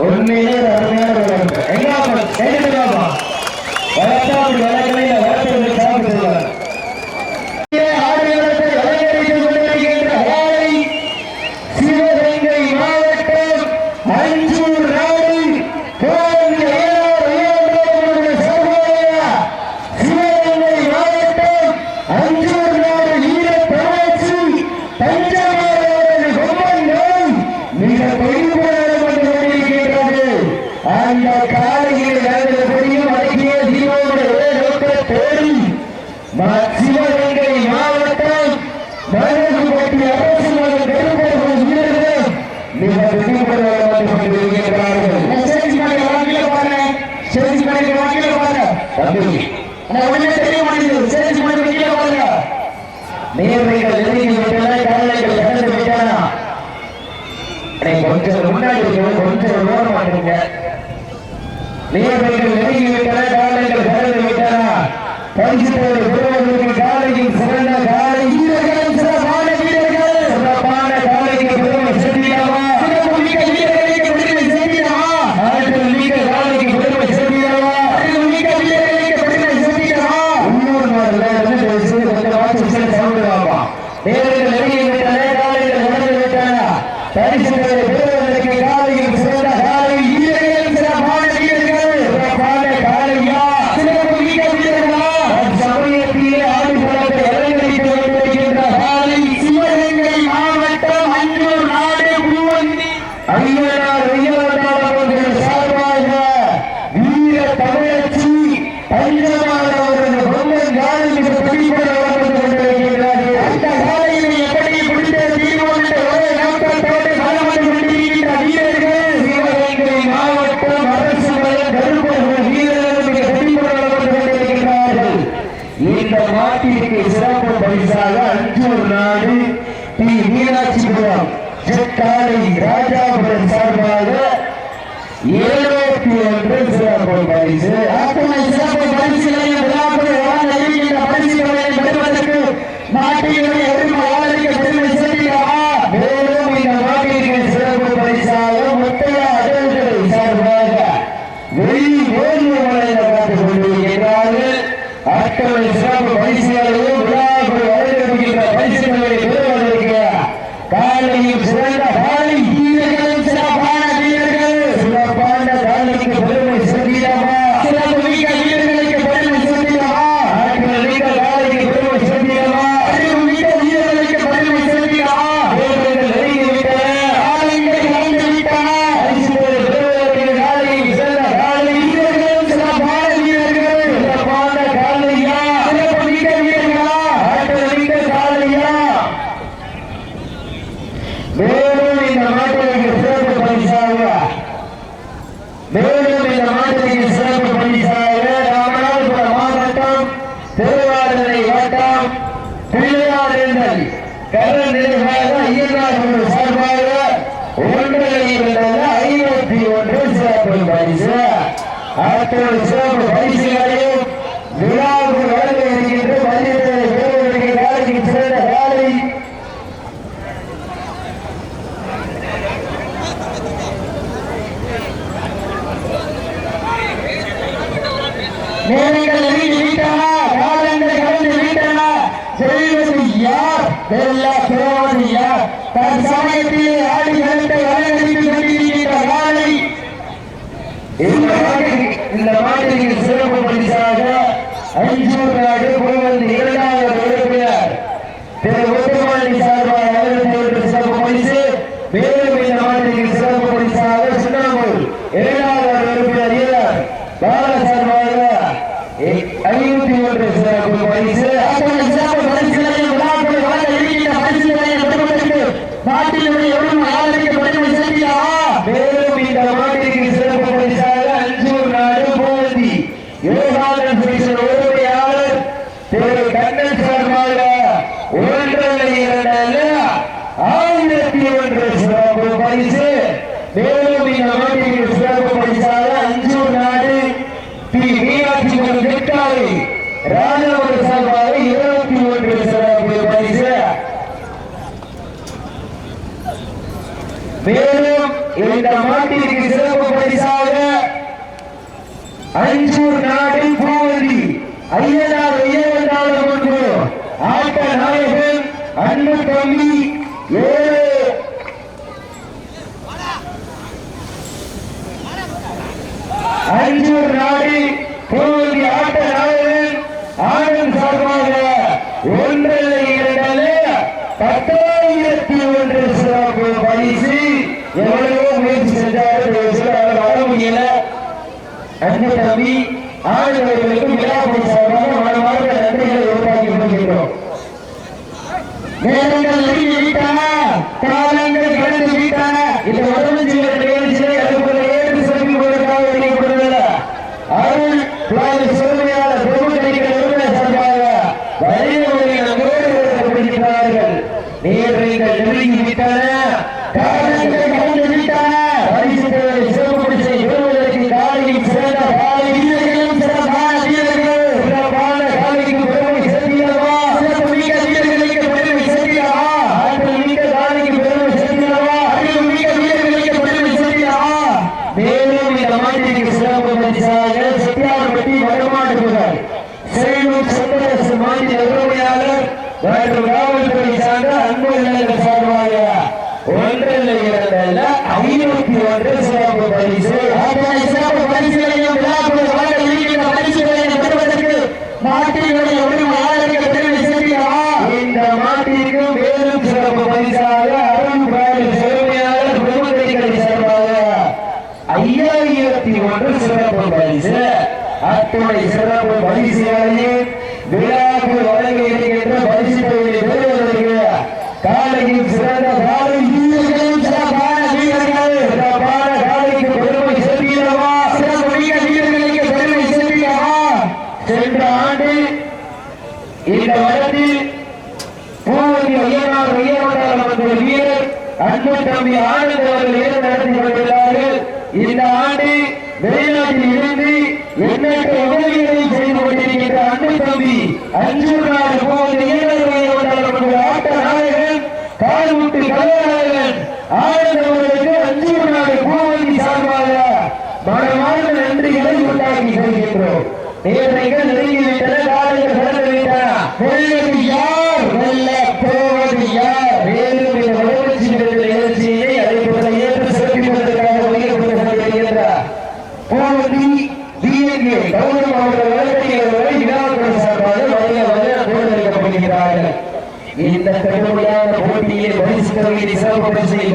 ஒன்னு என்ன சிவகங்கை மாவட்டம் மருதசுப்பட்டி அரசு மகன் பெரும்பேரூர் வீரர்கள் நீங்கள் பரிசு நேரங்களை நீடித்தன காலங்களை கடந்து விட்டன. செய்வது யார்? வெல்ல பெறுவது இந்த மாதிரி சிறப்பு பரிசாக ஐந்து நாடு புகழ்ந்து aparecer இந்த மாட்டிற்கு சிறப்பு பரிசாக ஐசூர் நாடு பூவதி ஐயனார் ஐயவனாளர் ஒன்று ஆட்ட நாயகன் அன்பு தம்பி ஏழு. ஐசூர் நாடு Hadi. பேட்டிக்கு சிறப்பு பரிசாக செட்டியார்பட்டி வடமாட்டு புகார் சேலம் சர்வதேச மாநில உரிமையாளர் டாக்டர் வருகின்றோம் நேர்மைகள் நெருங்கிவிட்டன காலையில் கடந்து விட்டன வெள்ளது யார்? இந்த வளர்ச்சி பரிசு தொகையை சிறப்பு பரிசையில்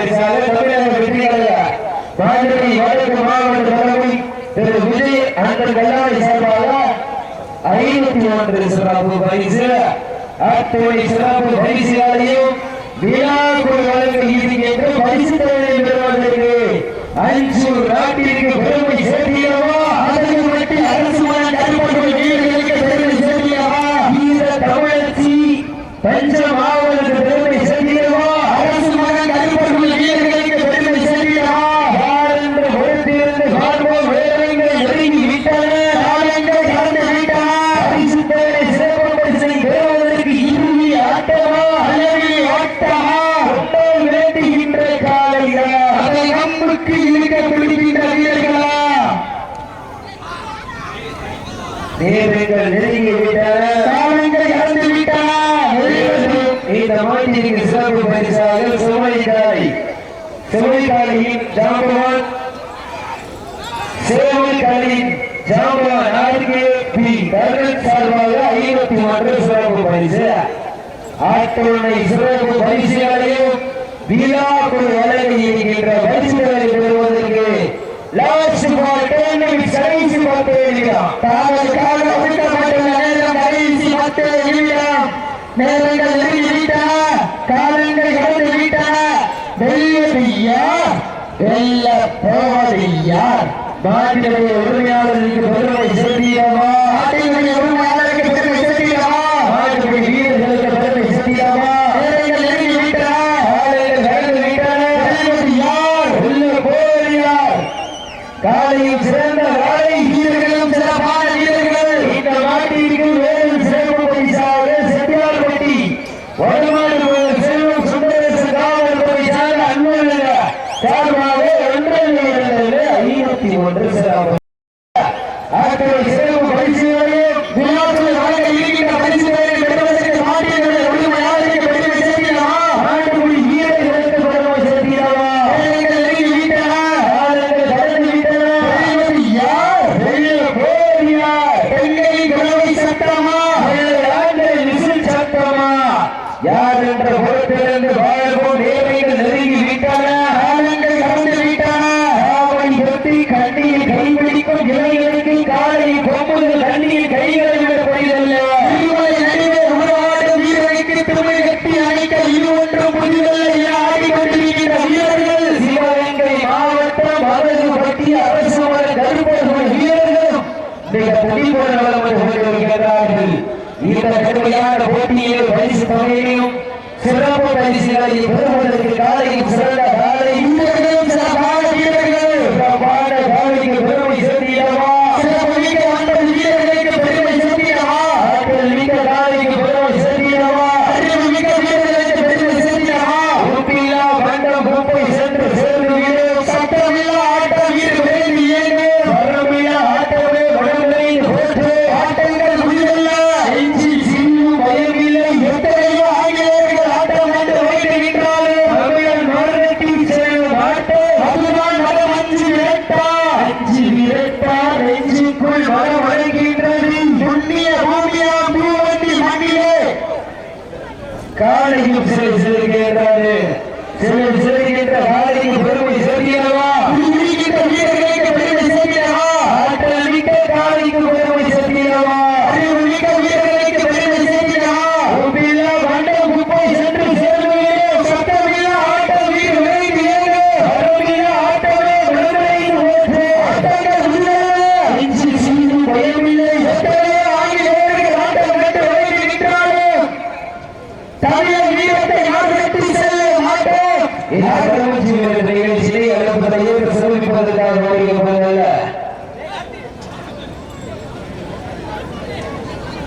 பரிசாக தமிழக வெற்றியாளர் வாஜ்பாய் வடக்கு மாவட்ட தலைமை திரு விஜய் அண்ணன் கல்லாணி சார்பாக ஐநூத்தி ஒன்று சிறப்பு பரிசு. அத்துணை சிறப்பு பரிசுகளையும் விழாக்குள் வழங்க இருக்கின்ற பரிசு தலைமை பெறுவதற்கு அஞ்சு நாட்டிற்கு பெருமை சேர்த்து பொருளை சிறப்பு பரிசுகளையும் வீணா பொருள் வழங்கி இருக்கின்ற பரிசுகளை பெறுவதற்கு லாஸ்ட் பால் டென் மினிட்ஸ் கடைசி பத்து நிமிடம். தாவலுக்காக ஒதுக்கப்பட்டுள்ள நேரம் கடைசி பத்து நிமிடம். நேரங்கள் நெருங்கி விட்டன காலங்கள் கடந்து பெருமை செலுத்தியவா? தண்ணீர் கைகளை விட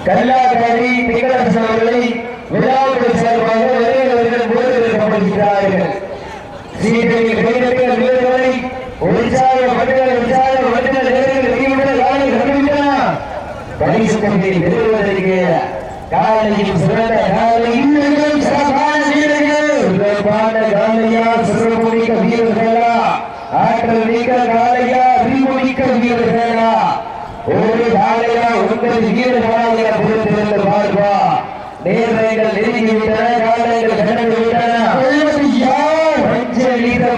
கல்லாதாரி திங்களரசன் அவர்களை விழாவுடைய சார்பாக நிறைவேறுவர்கள் போதிக்கப்படுகிறார்கள் சீதையில் கைதட்ட வீரர்களை உற்சாக மனிதர்கள் உற்சாக மனிதர் நேரில் வெளியுடன் யாரை கண்டுவிட்டா பரிசு கொண்டை பெறுவதற்கு காலையும் சிறந்த காலையும் சிறப்பான வீரர்கள். சிறப்பான காலையா சிறப்பு மிக்க வீரர்களா? ஆற்றல் மிக்க காலை இருக்கிறது வீடு கவனாகிற புதிய பார்ப்பா நேர்மைகள் நெருங்கி விட்டன காலங்கள் கடந்து விட்டன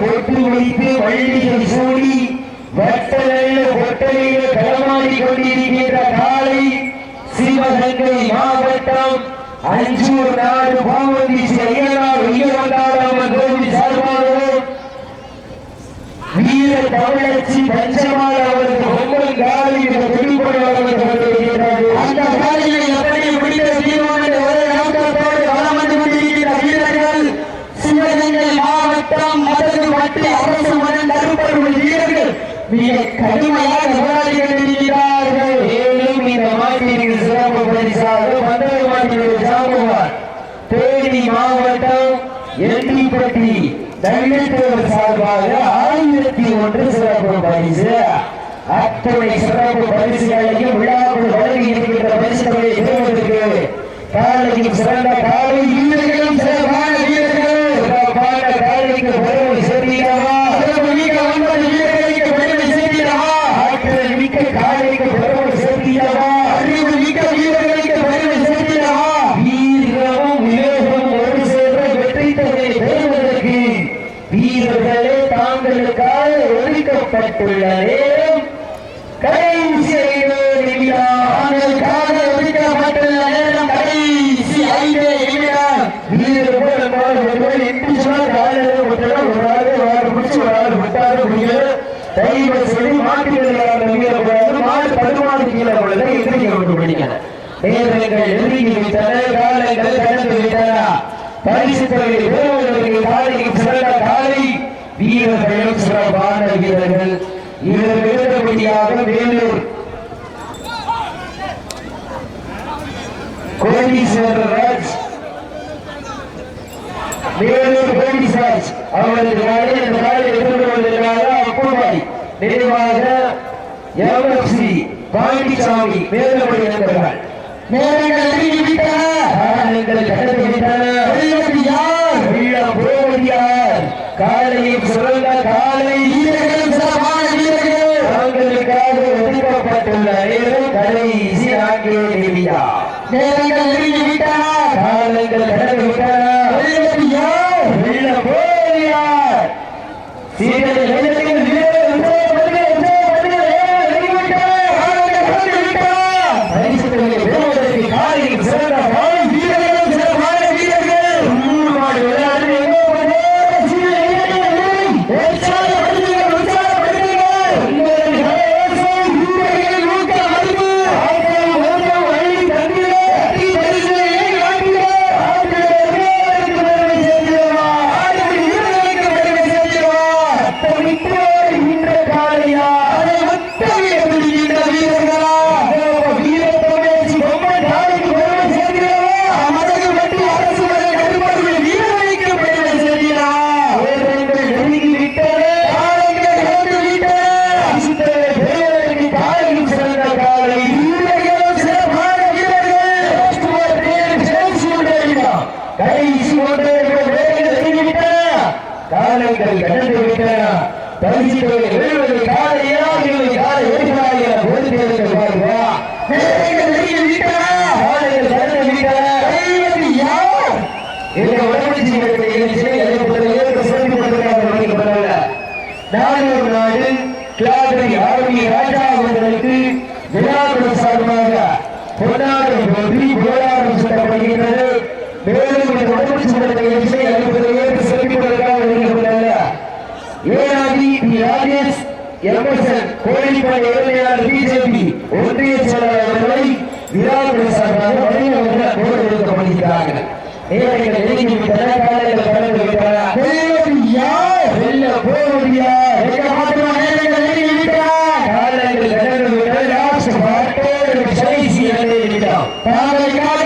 பொட்டு வைத்து வள்ளியை சூடி வெட்டலையில ஒட்டலையில களமாடி கொண்டிருக்கின்ற காலை சிவகங்கை மாவட்டம் அஞ்சூர் நாடு பாவதி செய்யலாம் உயர்ந்தாராம கோவில் வீர தமிழச்சி இந்த மாதிரி சிறப்பு பரிசாக மதுரை மாநில சாம்புவார் தேனி மாவட்டம் எல்லிப்பட்டி தங்கத்தேவர் சார்பாக ஒன்று சிறப்பு பரிசு. அத்துணை சிறப்பு பரிசுகளையும் விழாவுக்கு வழங்கி இருக்கின்ற பரிசுகளை பெறுவதற்கு காலையும் சிறந்த காலை இல்லைகளும் சிறப்பாக வீரர்களே தாங்களுக்காக ஒதுக்கப்பட்டுள்ள நேரம் கடைசி போலீஸ் ராஜ் மேலூர் போலீஸ் ராஜ் அவர்களுக்கு நாளை இந்த நாளை எதிர்கொள்வதற்காக அப்புறமாய் நினைவாக எம்எஃப்சி பழனிசாமி மேலபடி நண்பர்கள் நேரங்கள் நெருங்கி விட்டன காரணங்கள் கடந்து விட்டன வெள்ளம் யார்? வெள்ளம் போவது யார்? காலையில் சுரங்க காலை வீரர்கள். நேரம் கடைசி ஆகிய நிலையா நேரங்கள் நெருங்கி விட்டன காலங்கள் கடந்து விட்டன வெள்ள போலியா சீரடி மாநில நாடு தியாகி ஆரோக்கிய ராஜா அவர்களுக்கு விழாவின் சார்பாக கொண்டாடும் போது விழாவின் சொல்லப்படுகின்றது மேலும் இந்த உடம்பு சட்ட நிகழ்ச்சியை அளிப்பதை ஏற்று சிறப்பிப்பதற்காக வருகின்றன ஏனாதி பி ராஜேஷ் எம்எஸ்என் கோயில்பாளைய எல்லையார் பிஜேபி ஒன்றிய செயலாளர் அவர்களை விழாவின் சார்பாக வழங்கப்படுகிறார்கள் நேரங்கள் நெருங்கிவிட்டன காலங்கள் கடந்து பாதைக்காக